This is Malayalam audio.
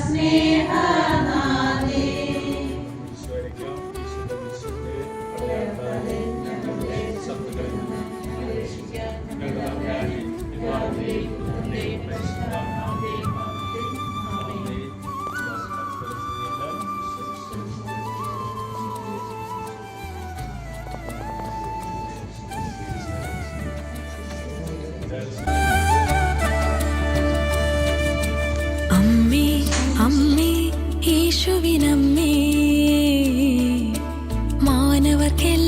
स्नेहा യേശുവിനമ്മേ മാനവർക്കെല്ലാം